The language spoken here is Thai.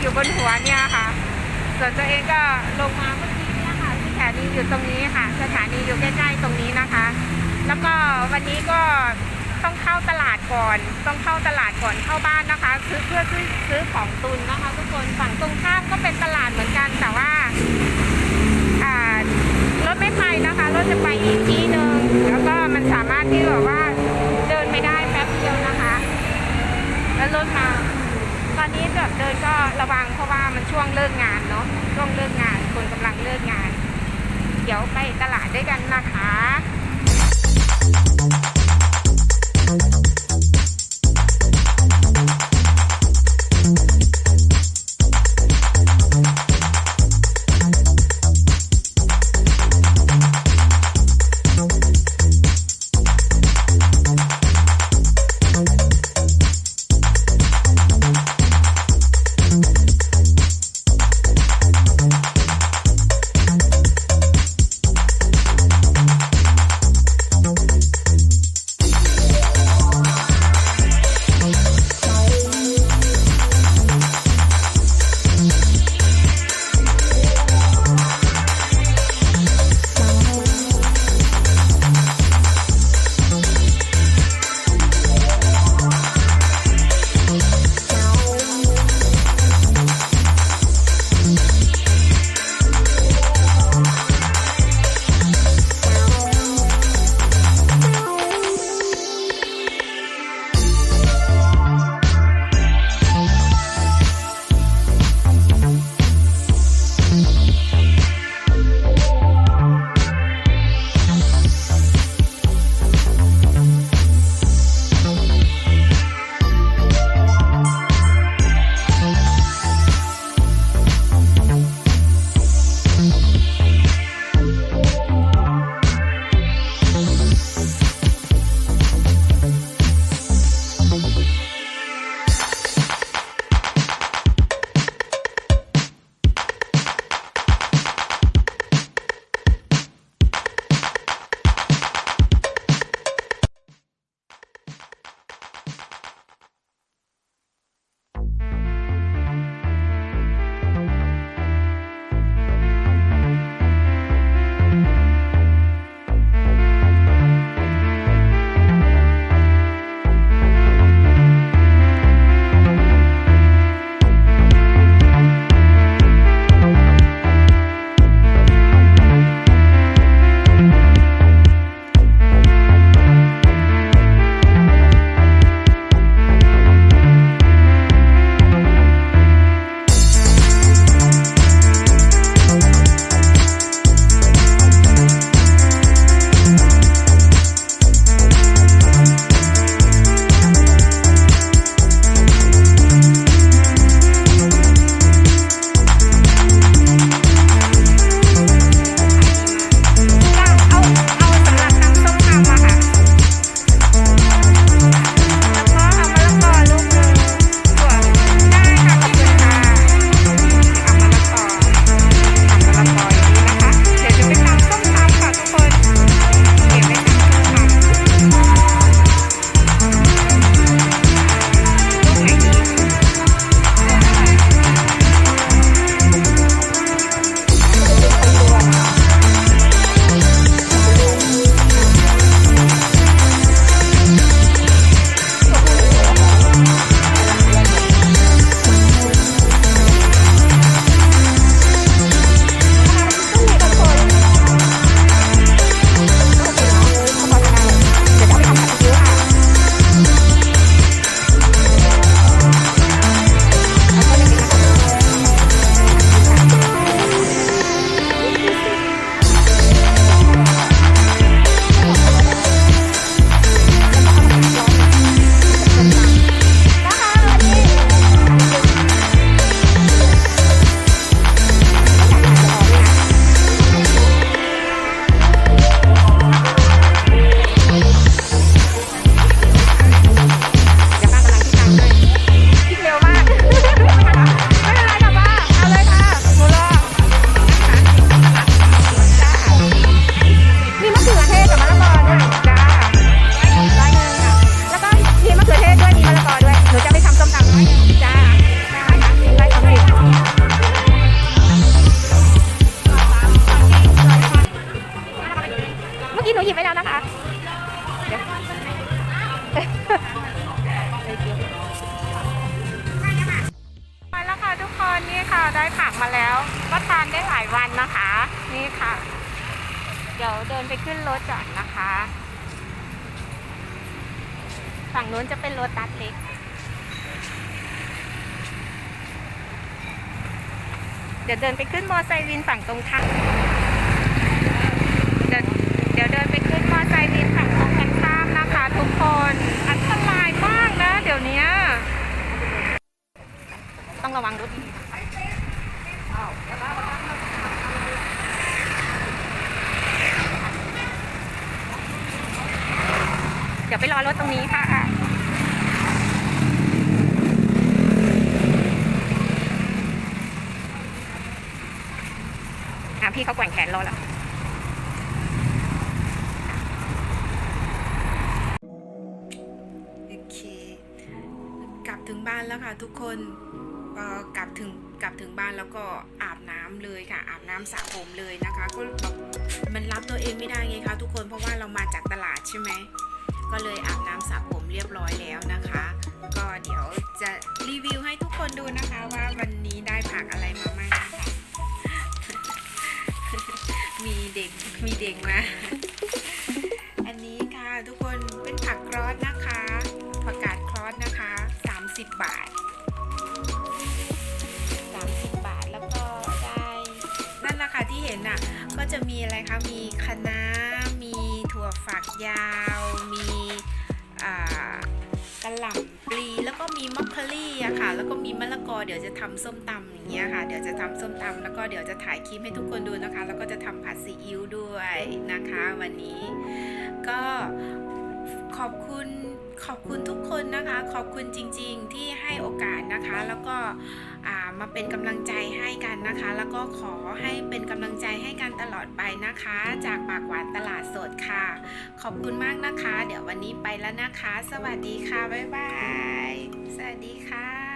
อยู่บนหัวเนี่ยค่ะ ส่วนตัวเองก็ลงมาเมื่อกี้เนี่ยค่ะสถานีอยู่ตรงนี้ค่ะ สถานีอยู่ใกล้ๆตรงนี้นะคะ แล้วก็วันนี้ก็ต้องเข้าตลาดก่อน ต้องเข้าตลาดก่อนเข้าบ้านนะคะซื้อเพื่อซื้อซื้อของตุนนะคะ ทุกคนฝั่งตรงข้ามก็เป็นตลาดเหมือนกันแต่ว่าอ่ารถไม่ไปนะคะรถจะไปอีกที่หนึ่งแล้วก็มันสามารถที่แบบว่าเดินไม่ได้แป๊บเดียวนะคะ แล้วรถมา ตอนนี้แบบเดินก็ ระวังเพราะว่ามันช่วงเลิกงานเนาะช่วงเลิกงานคนกำลังเลิกงาน เดี๋ยวไปตลาดด้วยกันนะคะ ค่ะ เดี๋ยวเดินไปขึ้นรถก่อนนะคะ ฝั่งนู้นจะเป็นรถตัดเล็ก เดี๋ยวเดินไปขึ้นมอไซค์วินฝั่งตรงข้าม เดี๋ยวไปรอรถตรงนี้ค่ะพี่เขาแกว่งแขนรอแล้วโอเคกลับถึงบ้านแล้วค่ะทุกคนพอกลับถึงกลับถึงบ้านแล้วก็อาบน้ำเลยค่ะ อาบน้ำสระผมเลยนะคะ ก็แบบมันรับตัวเองไม่ได้ไงคะทุกคนเพราะว่าเรามาจากตลาดใช่ไหม ก็เลยอาบน้ำสระผมเรียบร้อยแล้วนะคะ ก็เดี๋ยวจะรีวิวให้ทุกคนดูนะคะว่าวันนี้ได้ผักอะไรมาบ้างนะคะมีเด็กมีเด็กมาอันนี้ค่ะทุกคนเป็นผักครอสนะคะผักกาดครอสนะคะ 30 บาท30บาทแล้วก็ได้นั่นแหละค่ะที่เห็นน่ะก็จะมีอะไรคะมีคะน้ามีถั่วฝักยาว เดี๋ยวจะทำส้มตำอย่างเงี้ยค่ะ เดี๋ยวจะทำส้มตำแล้วก็เดี๋ยวจะถ่ายคลิปให้ทุกคนดูนะคะ แล้วก็จะทำผัดซีอิ๊วด้วยนะคะ วันนี้ก็ขอบคุณขอบคุณทุกคนนะคะ ขอบคุณจริงๆที่ให้โอกาสนะคะ แล้วก็มาเป็นกำลังใจให้กันนะคะ แล้วก็ขอให้เป็นกำลังใจให้กันตลอดไปนะคะ จากปากหวานตลาดสดค่ะ ขอบคุณมากนะคะ เดี๋ยววันนี้ไปแล้วนะคะ สวัสดีค่ะ บ๊ายบาย สวัสดีค่ะ